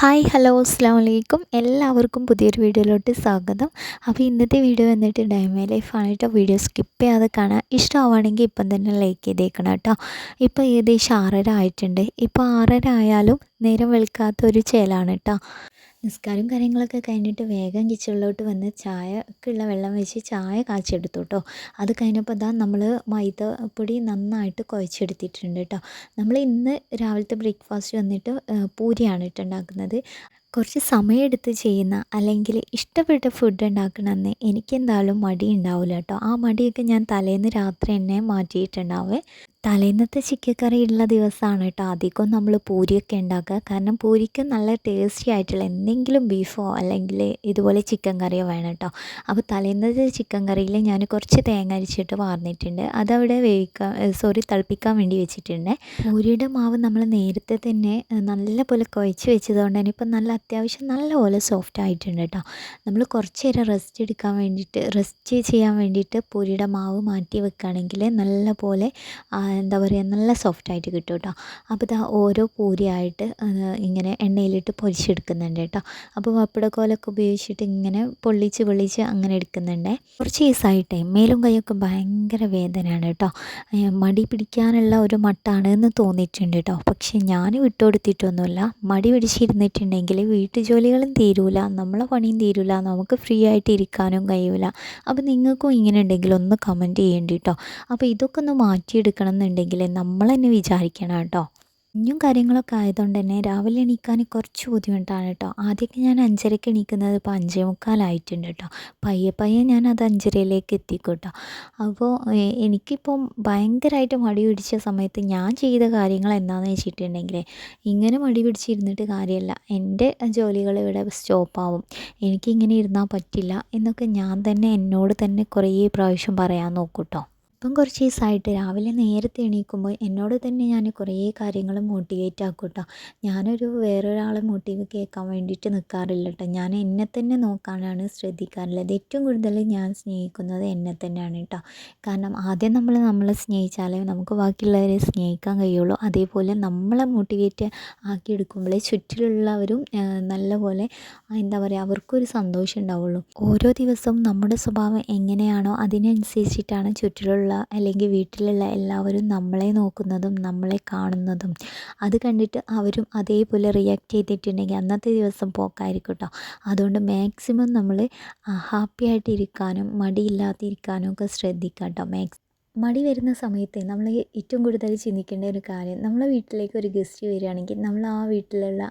Hi hello അസ്സാം വലൈക്കും എല്ലാവർക്കും പുതിയൊരു വീഡിയോയിലോട്ട് സ്വാഗതം. അപ്പോൾ ഇന്നത്തെ വീഡിയോ വന്നിട്ട് ഡൈമേ ലൈഫാണ് വീഡിയോ സ്കിപ്പ് ചെയ്യാതെ കാണാം. ഇഷ്ടമാവുകയാണെങ്കിൽ ഇപ്പം തന്നെ ലൈക്ക് ചെയ്തേക്കണം കേട്ടോ. ഇപ്പോൾ ഏകദേശം ആറര ആയിട്ടുണ്ട്. ഇപ്പോൾ ആറര ആയാലും നേരം വെളുക്കാത്ത ഒരു ചേലാണ് കേട്ടോ. നിസ്കാരം കാര്യങ്ങളൊക്കെ കഴിഞ്ഞിട്ട് വേഗം കിച്ചണിലോട്ട് വന്ന് ചായ ഒക്കെ ഉള്ള വെള്ളം വെച്ച് ചായ കാച്ചെടുത്തു കേട്ടോ അത് കഴിഞ്ഞപ്പോൾ ഇതാ നമ്മൾ മൈദപ്പൊടി നന്നായിട്ട് കുഴച്ചെടുത്തിട്ടുണ്ട് കേട്ടോ നമ്മൾ ഇന്ന് രാവിലത്തെ ബ്രേക്ക്ഫാസ്റ്റ് വന്നിട്ട് പൂരിയാണ് കേട്ടോ ഉണ്ടാക്കുന്നത്. കുറച്ച് സമയമെടുത്ത് ചെയ്യുന്ന അല്ലെങ്കിൽ ഇഷ്ടപ്പെട്ട ഫുഡ് ഉണ്ടാക്കണമെന്ന് എനിക്കെന്തായാലും മടി ഉണ്ടാവില്ല കേട്ടോ ആ മടിയൊക്കെ ഞാൻ തലേന്ന് രാത്രി തന്നെ മാറ്റിയിട്ടുണ്ടാവേ. തലേന്നത്തെ ചിക്കൻ കറി ഉള്ള ദിവസമാണ് കേട്ടോ. അധികം നമ്മൾ പൂരിയൊക്കെ ഉണ്ടാക്കുക. കാരണം പൂരിക്ക് നല്ല ടേസ്റ്റി ആയിട്ടുള്ള എന്തെങ്കിലും ബീഫോ അല്ലെങ്കിൽ ഇതുപോലെ ചിക്കൻ കറിയോ വേണം കേട്ടോ. അപ്പോൾ തലേന്നത്തെ ചിക്കൻ കറിയിൽ ഞാൻ കുറച്ച് തേങ്ങ അരിച്ചിട്ട് വാർന്നിട്ടുണ്ട്. അതവിടെ വേവിക്കാൻ സോറി തിളപ്പിക്കാൻ വേണ്ടി വെച്ചിട്ടുണ്ട്. പൂരിയുടെ മാവ് നമ്മൾ നേരത്തെ തന്നെ നല്ലപോലെ കുഴച്ച് വെച്ചതുകൊണ്ട് തന്നെ ഇപ്പം നല്ല അത്യാവശ്യം നല്ലപോലെ സോഫ്റ്റ് ആയിട്ടുണ്ട് കേട്ടോ. നമ്മൾ കുറച്ച് നേരം റെസ്റ്റ് എടുക്കാൻ വേണ്ടിയിട്ട് റെസ്റ്റ് ചെയ്യാൻ വേണ്ടിയിട്ട് പൂരിയുടെ മാവ് മാറ്റി വെക്കുകയാണെങ്കിൽ നല്ല പോലെ എന്താ പറയുക നല്ല സോഫ്റ്റായിട്ട് കിട്ടും കേട്ടോ അപ്പോൾ ഇതാ ഓരോ പൂരിയായിട്ട് ഇങ്ങനെ എണ്ണയിലിട്ട് പൊരിച്ചെടുക്കുന്നുണ്ട് കേട്ടോ അപ്പോൾ പപ്പടക്കോലൊക്കെ ഉപയോഗിച്ചിട്ട് ഇങ്ങനെ പൊള്ളിച്ച് പൊള്ളിച്ച് അങ്ങനെ എടുക്കുന്നുണ്ട്. കുറച്ച് ദിവസമായിട്ടേ മേലും കൈയൊക്കെ ഭയങ്കര വേദനയാണ് കേട്ടോ മടി പിടിക്കാനുള്ള ഒരു മട്ടാണ് എന്ന് തോന്നിയിട്ടുണ്ട് കേട്ടോ പക്ഷേ ഞാൻ വിട്ടുകൊടുത്തിട്ടൊന്നുമില്ല മടി പിടിച്ചിരുന്നിട്ടുണ്ടെങ്കിൽ വീട്ടുജോലികളും തീരൂല നമ്മളെ പണിയും തീരൂല നമുക്ക് ഫ്രീ ആയിട്ട് ഇരിക്കാനും കഴിയൂല. അപ്പോൾ നിങ്ങൾക്കും ഇങ്ങനെ ഉണ്ടെങ്കിൽ ഒന്ന് കമന്റ് ചെയ്യേണ്ടി കേട്ടോ അപ്പോൾ ഇതൊക്കെ ഒന്ന് മാറ്റിയെടുക്കണം എന്നുണ്ടെങ്കിൽ നമ്മൾ തന്നെ വിചാരിക്കണം കേട്ടോ. കുഞ്ഞും കാര്യങ്ങളൊക്കെ ആയതുകൊണ്ട് തന്നെ രാവിലെ എണീക്കാൻ കുറച്ച് ബുദ്ധിമുട്ടാണ് കേട്ടോ. ആദ്യമൊക്കെ ഞാൻ അഞ്ചരയ്ക്ക് എണീക്കുന്നത് ഇപ്പോൾ അഞ്ചേ മുക്കാലായിട്ടുണ്ട് കേട്ടോ. പയ്യെ പയ്യെ ഞാൻ അത് അഞ്ചരയിലേക്ക് എത്തിക്കും കേട്ടോ. അപ്പോൾ എനിക്കിപ്പം ഭയങ്കരമായിട്ട് മടി പിടിച്ച സമയത്ത് ഞാൻ ചെയ്ത കാര്യങ്ങൾ എന്താണെന്ന് വെച്ചിട്ടുണ്ടെങ്കിൽ ഇങ്ങനെ മടി പിടിച്ചിരുന്നിട്ട് കാര്യമല്ല എന്റെ ജോലികൾ ഇവിടെ സ്റ്റോപ്പാവും. എനിക്കിങ്ങനെ ഇരുന്നാൽ പറ്റില്ല എന്നൊക്കെ ഞാൻ തന്നെ എന്നോട് തന്നെ കുറേ പ്രാവശ്യം പറയാൻ നോക്കൂട്ടോ കേട്ടോ. ഇപ്പം കുറച്ച് ദിവസമായിട്ട് രാവിലെ നേരത്തെ എണീക്കുമ്പോൾ എന്നോട് തന്നെ ഞാൻ കുറേ കാര്യങ്ങൾ മോട്ടിവേറ്റ് ആക്കും കേട്ടോ ഞാനൊരു വേറൊരാളെ മോട്ടീവ് കേൾക്കാൻ വേണ്ടിയിട്ട് നിൽക്കാറില്ല കേട്ടോ ഞാൻ എന്നെ തന്നെ നോക്കാനാണ് ശ്രദ്ധിക്കാറുള്ളത് ഏറ്റവും കൂടുതൽ ഞാൻ സ്നേഹിക്കുന്നത് എന്നെ തന്നെയാണ് കേട്ടോ കാരണം ആദ്യം നമ്മൾ നമ്മളെ സ്നേഹിച്ചാലേ നമുക്ക് ബാക്കിയുള്ളവരെ സ്നേഹിക്കാൻ കഴിയുള്ളൂ. അതേപോലെ നമ്മളെ മോട്ടിവേറ്റ് ആക്കിയെടുക്കുമ്പോഴേ ചുറ്റിലുള്ളവരും നല്ലപോലെ എന്താ പറയുക അവർക്കൊരു സന്തോഷം ഉണ്ടാവുള്ളൂ. ഓരോ ദിവസവും നമ്മുടെ സ്വഭാവം എങ്ങനെയാണോ അതിനനുസരിച്ചിട്ടാണ് ചുറ്റിലുള്ള അല്ലെങ്കിൽ വീട്ടിലുള്ള എല്ലാവരും നമ്മളെ നോക്കുന്നതും നമ്മളെ കാണുന്നതും അത് കണ്ടിട്ട് അവരും അതേപോലെ റിയാക്ട് ചെയ്തിട്ടുണ്ടെങ്കിൽ അന്നത്തെ ദിവസം പോക്കായിരിക്കും കേട്ടോ അതുകൊണ്ട് മാക്സിമം നമ്മൾ ഹാപ്പി ആയിട്ട് ഇരിക്കാനും മടിയില്ലാതിരിക്കാനും ഒക്കെ ശ്രദ്ധിക്കാം കേട്ടോ മാക്സ് മടി വരുന്ന സമയത്ത് നമ്മൾ ഏറ്റവും കൂടുതൽ ചിന്തിക്കേണ്ട ഒരു കാര്യം നമ്മളെ വീട്ടിലേക്ക് ഒരു ഗസ്റ്റ് വരികയാണെങ്കിൽ നമ്മൾ ആ വീട്ടിലുള്ള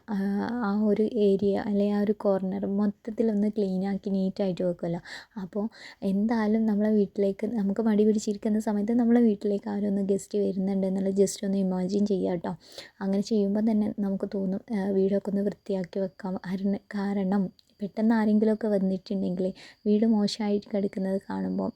ആ ഒരു ഏരിയ അല്ലെങ്കിൽ ആ ഒരു കോർണർ മൊത്തത്തിലൊന്ന് ക്ലീനാക്കി നീറ്റായിട്ട് വെക്കുമല്ലോ അപ്പോൾ എന്തായാലും നമ്മളെ വീട്ടിലേക്ക് നമുക്ക് മടി പിടിച്ചിരിക്കുന്ന സമയത്ത് നമ്മളെ വീട്ടിലേക്ക് ആരൊന്ന് ഗസ്റ്റ് വരുന്നുണ്ട് എന്നുള്ള ജസ്റ്റ് ഒന്ന് ഇമാജിൻ ചെയ്യുക കേട്ടോ. അങ്ങനെ ചെയ്യുമ്പോൾ തന്നെ നമുക്ക് തോന്നും വീടൊക്കെ ഒന്ന് വൃത്തിയാക്കി വെക്കാം. കാരണം പെട്ടെന്ന് ആരെങ്കിലുമൊക്കെ വന്നിട്ടുണ്ടെങ്കിൽ വീട് മോശമായിട്ട് കിടക്കുന്നത് കാണുമ്പോൾ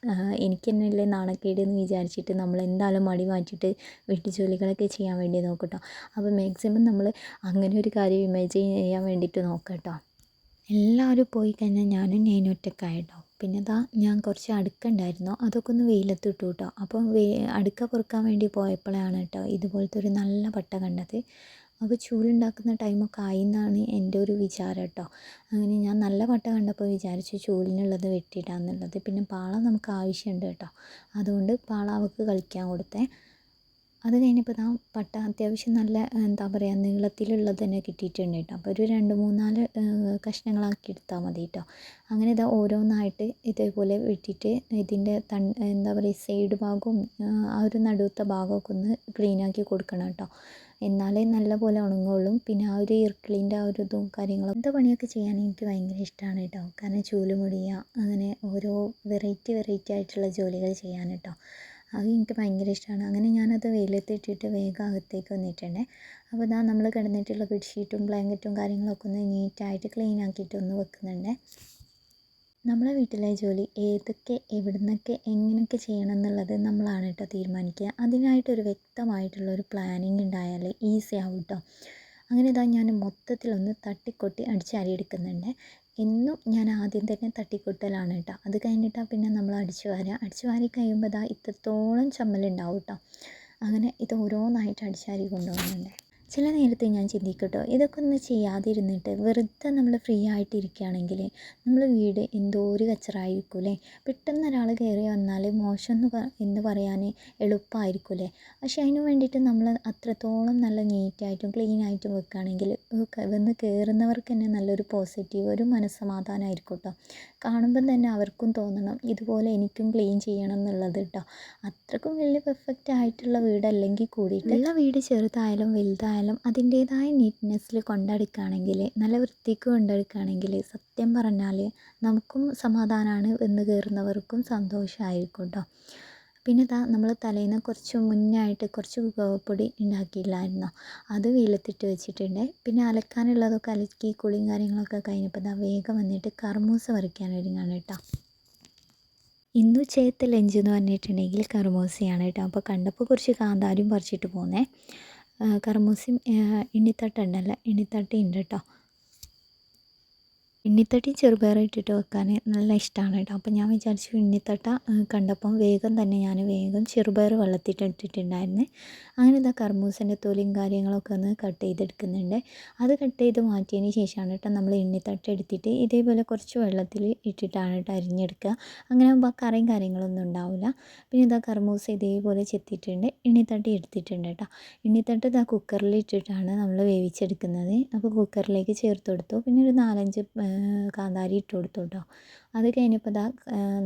എനിക്ക് തന്നെയല്ലേ നാണക്കേട് എന്ന് വിചാരിച്ചിട്ട് നമ്മൾ എന്തായാലും മടി മാറ്റിയിട്ട് വീട്ടു ജോലികളൊക്കെ ചെയ്യാൻ വേണ്ടി നോക്കും കേട്ടോ അപ്പോൾ മാക്സിമം നമ്മൾ അങ്ങനെ ഒരു കാര്യം ഇമാജിൻ ചെയ്യാൻ വേണ്ടിയിട്ട് നോക്കാം കേട്ടോ എല്ലാവരും പോയി കഴിഞ്ഞാൽ ഞാനും ഞാൻ ഒറ്റക്കായിട്ടോ. പിന്നെ ഇതാ ഞാൻ കുറച്ച് അടുക്ക ഉണ്ടായിരുന്നു. അതൊക്കെ ഒന്ന് വെയിലത്ത് ഇട്ടു കേട്ടോ. അപ്പം വേ അടുക്ക പൊറുക്കാൻ വേണ്ടി പോയപ്പോഴാണ് കേട്ടോ ഇതുപോലത്തെ ഒരു നല്ല പട്ട കണ്ടത്. അപ്പോൾ ചൂലുണ്ടാക്കുന്ന ടൈമൊക്കെ ആയി എന്നാണ് എന്റെ ഒരു വിചാരം കേട്ടോ അങ്ങനെ ഞാൻ നല്ല പട്ട കണ്ടപ്പോൾ വിചാരിച്ചു ചൂലിനുള്ളത് വെട്ടിയിടാന്നുള്ളത്. പിന്നെ പാള നമുക്ക് ആവശ്യമുണ്ട് കേട്ടോ അതുകൊണ്ട് പാള അവൾക്ക് കളിക്കാൻ കൊടുത്തേ. അത് കഴിഞ്ഞപ്പോൾ ആ പട്ട അത്യാവശ്യം നല്ല എന്താ പറയുക നീളത്തിലുള്ളത് തന്നെ കിട്ടിയിട്ടുണ്ട് കേട്ടോ അപ്പോൾ ഒരു രണ്ട് മൂന്നാൽ കഷ്ണങ്ങളാക്കി എടുത്താൽ മതി കേട്ടോ അങ്ങനെ ഇതാ ഓരോന്നായിട്ട് ഇതേപോലെ വെട്ടിയിട്ട് ഇതിന്റെ തൺ എന്താ പറയുക സൈഡ് ഭാഗവും ആ ഒരു നടുവത്തെ ഭാഗമൊക്കെ ഒന്ന് ക്ലീനാക്കി കൊടുക്കണം കേട്ടോ എന്നാലേ നല്ല പോലെ ഉണങ്ങുള്ളൂ. പിന്നെ ആ ഒരു ഇർക്കിളിന്റെ ആ ഒരു ഇതും കാര്യങ്ങളും എന്താ പണിയൊക്കെ ചെയ്യാൻ എനിക്ക് ഭയങ്കര ഇഷ്ടമാണ് കേട്ടോ കാരണം ചൂൽ മുടിയുക അങ്ങനെ ഓരോ വെറൈറ്റി വെറൈറ്റി ആയിട്ടുള്ള ജോലികൾ ചെയ്യാൻ കേട്ടോ അത് എനിക്ക് ഭയങ്കര ഇഷ്ടമാണ് അങ്ങനെ ഞാനത് വെയിലത്ത് ഇട്ടിട്ട് വേഗം അകത്തേക്ക് വന്നിട്ടുണ്ട്. അപ്പോൾ ഇതാ നമ്മൾ കിടന്നിട്ടുള്ള ബെഡ്ഷീറ്റും ബ്ലാങ്കറ്റും കാര്യങ്ങളൊക്കെ ഒന്ന് നീറ്റായിട്ട് ക്ലീൻ ആക്കിയിട്ട് ഒന്ന് വെക്കുന്നുണ്ട്. നമ്മളെ വീട്ടിലെ ജോലി ഏതൊക്കെ എവിടുന്നൊക്കെ എങ്ങനെയൊക്കെ ചെയ്യണം എന്നുള്ളത് നമ്മളാണ് കേട്ടോ തീരുമാനിക്കുക. അതിനായിട്ടൊരു വ്യക്തമായിട്ടുള്ളൊരു പ്ലാനിങ് ഉണ്ടായാൽ ഈസി ആവും കേട്ടോ. അങ്ങനെ ഇതാ ഞാൻ മൊത്തത്തിലൊന്ന് തട്ടിക്കൊട്ടി അടിച്ചാരി എടുക്കുന്നുണ്ട്. എന്നും ഞാൻ ആദ്യം തന്നെ തട്ടിക്കൊട്ടലാണ് കേട്ടോ അത് കഴിഞ്ഞിട്ടാണ് പിന്നെ നമ്മൾ അടിച്ചു വാരുക അടിച്ചു വാരി കഴിയുമ്പോൾ ഇതാ ഇത്രത്തോളം ചമ്മലുണ്ടാവും കേട്ടോ അങ്ങനെ ഇത് ഓരോന്നായിട്ട് അടിച്ചാരി കൊണ്ടുപോകുന്നുണ്ട്. ചില നേരത്ത് ഞാൻ ചിന്തിക്കട്ടോ കേട്ടോ ഇതൊക്കെ ഒന്ന് ചെയ്യാതിരുന്നിട്ട് വെറുതെ നമ്മൾ ഫ്രീ ആയിട്ട് നമ്മൾ വീട് എന്തോ ഒരു കച്ചറായിരിക്കും അല്ലേ? പെട്ടെന്ന് ഒരാൾ കയറി വന്നാൽ മോശം എന്ന് എന്ന് പറയാൻ എളുപ്പമായിരിക്കും അല്ലേ പക്ഷെ അതിന് വേണ്ടിയിട്ട് നമ്മൾ അത്രത്തോളം നല്ല നീറ്റായിട്ടും ക്ലീൻ ആയിട്ടും വെക്കുകയാണെങ്കിൽ വന്ന് കയറുന്നവർക്ക് തന്നെ നല്ലൊരു പോസിറ്റീവ് ഒരു മനസ്സമാധാനമായിരിക്കും കേട്ടോ. കാണുമ്പം തന്നെ അവർക്കും തോന്നണം ഇതുപോലെ എനിക്കും ക്ലീൻ ചെയ്യണം എന്നുള്ളത് കേട്ടോ. അത്രക്കും വലിയ പെർഫെക്റ്റ് ആയിട്ടുള്ള വീടല്ലെങ്കിൽ കൂടിയിട്ട് ഉള്ള വീട് ചെറുതായാലും വലുതായാലും അതിന്റേതായ നീറ്റ്നെസ്സിൽ കൊണ്ടടുക്കുകയാണെങ്കിൽ നല്ല വൃത്തിക്ക് കൊണ്ടടുക്കുകയാണെങ്കിൽ സത്യം പറഞ്ഞാൽ നമുക്കും സമാധാനമാണ് വന്ന് കയറുന്നവർക്കും സന്തോഷമായിരിക്കും കേട്ടോ പിന്നെ ഇതാ നമ്മൾ തലേന്ന് കുറച്ച് മുന്നായിട്ട് കുറച്ച് വിഭവപ്പൊടി ഉണ്ടാക്കിയില്ലായിരുന്നോ? അത് വെയിലത്തിട്ട് വെച്ചിട്ടുണ്ട്. പിന്നെ അലക്കാനുള്ളതൊക്കെ അലക്കി കുളിയും കാര്യങ്ങളൊക്കെ കഴിഞ്ഞപ്പോൾ ഇതാ വേഗം വന്നിട്ട് കർമൂസ വരയ്ക്കാൻ ഒരുങ്ങാണ് കേട്ടോ. ഇന്ന് ഉച്ചയത്തെ ലഞ്ച് എന്ന് പറഞ്ഞിട്ടുണ്ടെങ്കിൽ കർമൂസയാണ് കേട്ടോ. അപ്പോൾ കണ്ടപ്പോൾ കുറച്ച് കാന്താരും പറിച്ചിട്ട് പോന്നേ. കർമൂസയും എണ്ണിത്തട്ടുണ്ടല്ലോ എണ്ണിത്തട്ടി ഉണ്ട് കേട്ടോ ഇണ്ണിത്തട്ടി ചെറുപയർ ഇട്ടിട്ട് വെക്കാൻ നല്ല ഇഷ്ടമാണ് കേട്ടോ. അപ്പോൾ ഞാൻ വിചാരിച്ചു ഉണ്ണിത്തട്ട കണ്ടപ്പം വേഗം തന്നെ ഞാൻ വേഗം ചെറുപയർ വെള്ളത്തിട്ട് ഇട്ടിട്ടുണ്ടായിരുന്നു. അങ്ങനെ ഇതാ കർമൂസിന്റെ തൊലിയും കാര്യങ്ങളൊക്കെ ഒന്ന് കട്ട് ചെയ്തെടുക്കുന്നുണ്ട്. അത് കട്ട് ചെയ്ത് മാറ്റിയതിന് ശേഷമാണ് കേട്ടോ നമ്മൾ ഉണ്ണിത്തട്ട എടുത്തിട്ട് ഇതേപോലെ കുറച്ച് വെള്ളത്തിൽ ഇട്ടിട്ടാണ് കേട്ടോ അരിഞ്ഞെടുക്കുക. അങ്ങനെ ആകുമ്പോൾ കറിയും കാര്യങ്ങളൊന്നും ഉണ്ടാവില്ല പിന്നെ ഇതാ കർമൂസ് ഇതേപോലെ ചെത്തിയിട്ടുണ്ട്. ഇണ്ണിത്തട്ടി എടുത്തിട്ടുണ്ട് കേട്ടോ. ഉണ്ണിത്തട്ട ഇതാ കുക്കറിൽ ഇട്ടിട്ടാണ് നമ്മൾ വേവിച്ചെടുക്കുന്നത്. അപ്പോൾ കുക്കറിലേക്ക് ചേർത്ത് കൊടുത്തു. പിന്നെ ഒരു നാലഞ്ച് കാന്താരി ഇട്ട് കൊടുത്തു കേട്ടോ അത് കഴിഞ്ഞപ്പോൾ ഇതാ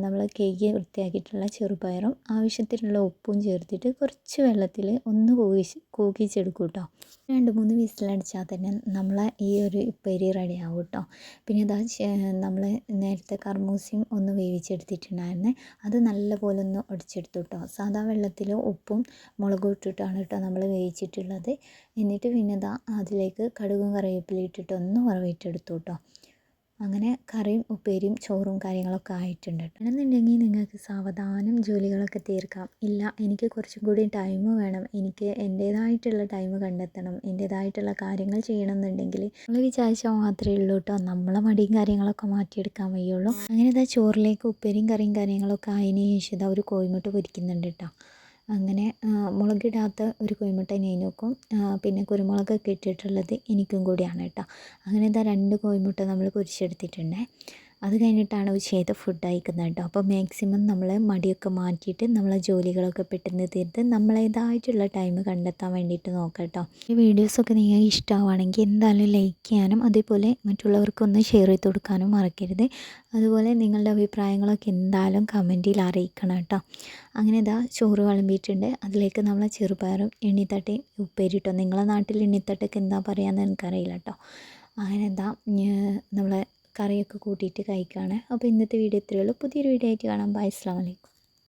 നമ്മൾ കേക്ക് വൃത്തിയാക്കിയിട്ടുള്ള ചെറുപയറും ആവശ്യത്തിനുള്ള ഉപ്പും ചേർത്തിട്ട് കുറച്ച് വെള്ളത്തിൽ ഒന്ന് കൂകിച്ച് കൂകിച്ചെടുക്കും കേട്ടോ രണ്ട് മൂന്ന് വിസിലടിച്ചാൽ തന്നെ നമ്മളെ ഈ ഒരു ഉപ്പേരി റെഡി ആവും കേട്ടോ പിന്നെ ഇതാ നമ്മൾ നേരത്തെ കർമൂസയും ഒന്ന് വേവിച്ചെടുത്തിട്ടുണ്ടായിരുന്നേ അത് നല്ലപോലെ ഒന്ന് ഒടിച്ചെടുത്തു കേട്ടോ സാധാ വെള്ളത്തിൽ ഉപ്പും മുളകും ഇട്ടിട്ടാണ് കേട്ടോ നമ്മൾ വേവിച്ചിട്ടുള്ളത്. എന്നിട്ട് പിന്നെ ഇതാ അതിലേക്ക് കടുകും കറിവേപ്പിലയും ഇട്ടിട്ട് ഒന്ന് വറവിട്ടെടുത്തു കേട്ടോ അങ്ങനെ കറിയും ഉപ്പേരിയും ചോറും കാര്യങ്ങളൊക്കെ ആയിട്ടുണ്ട് എന്നുണ്ടെങ്കിൽ നിങ്ങൾക്ക് സാവധാനം ജോലികളൊക്കെ തീർക്കാം. ഇല്ല എനിക്ക് കുറച്ചും കൂടി ടൈം വേണം. എനിക്ക് എന്റേതായിട്ടുള്ള ടൈം കണ്ടെത്തണം. എന്റേതായിട്ടുള്ള കാര്യങ്ങൾ ചെയ്യണം എന്നുണ്ടെങ്കിൽ നമ്മൾ വിചാരിച്ചാൽ മാത്രമേ ഉള്ളൂ കേട്ടോ. നമ്മളെ മടിയും കാര്യങ്ങളൊക്കെ മാറ്റിയെടുക്കാൻ വയ്യുള്ളൂ. അങ്ങനെ ഇതാ ചോറിലേക്ക് ഉപ്പേരിയും കറിയും കാര്യങ്ങളൊക്കെ ആയതിനു ശേഷം ഇതാ ഒരു കോഴിമുട്ട പൊരിക്കുന്നുണ്ട് കേട്ടോ. അങ്ങനെ മുളകിടാത്ത ഒരു കോഴിമുട്ട നോക്കും. പിന്നെ കുരുമുളകൊക്കെ ഇട്ടിട്ടുള്ളത് എനിക്കും കൂടിയാണ് കേട്ടോ. അങ്ങനെ ഇതാ രണ്ട് കോഴിമുട്ട നമ്മൾ പൊരിച്ചെടുത്തിട്ടുണ്ട്. അത് കഴിഞ്ഞിട്ടാണ് ചെയ്ത ഫുഡ് കഴിക്കുന്നത് കേട്ടോ. അപ്പോൾ മാക്സിമം നമ്മൾ മടിയൊക്കെ മാറ്റിയിട്ട് നമ്മളെ ജോലികളൊക്കെ പെട്ടെന്ന് തീർത്ത് നമ്മളേതായിട്ടുള്ള ടൈം കണ്ടെത്താൻ വേണ്ടിയിട്ട് നോക്കാം കേട്ടോ. ഈ വീഡിയോസൊക്കെ നിങ്ങൾക്ക് ഇഷ്ടമാവുകയാണെങ്കിൽ എന്തായാലും ലൈക്ക് ചെയ്യാനും അതേപോലെ മറ്റുള്ളവർക്കൊന്ന് ഷെയർ ചെയ്ത് കൊടുക്കാനും മറക്കരുത്. അതുപോലെ നിങ്ങളുടെ അഭിപ്രായങ്ങളൊക്കെ എന്തായാലും കമന്റിൽ അറിയിക്കണം കേട്ടോ. അങ്ങനെ ഇതാ ചോറ് വിളമ്പിയിട്ടുണ്ട്. അതിലേക്ക് നമ്മൾ ചെറുപയറും എണ്ണിത്തട്ടയും ഉപ്പേരിട്ടോ നിങ്ങളെ നാട്ടിൽ എണ്ണിത്തട്ടൊക്കെ എന്താ പറയുക എന്ന് എനിക്കറിയില്ല കേട്ടോ. അങ്ങനെ എന്താ കറിയൊക്കെ കൂട്ടിയിട്ട് കഴിക്കുകയാണ്. അപ്പോൾ ഇന്നത്തെ വീഡിയോ ഇത്രയേ ഉള്ളൂ. പുതിയൊരു വീഡിയോ ആയിട്ട് കാണാം. ബൈ അസ്സാം വലൈക്കും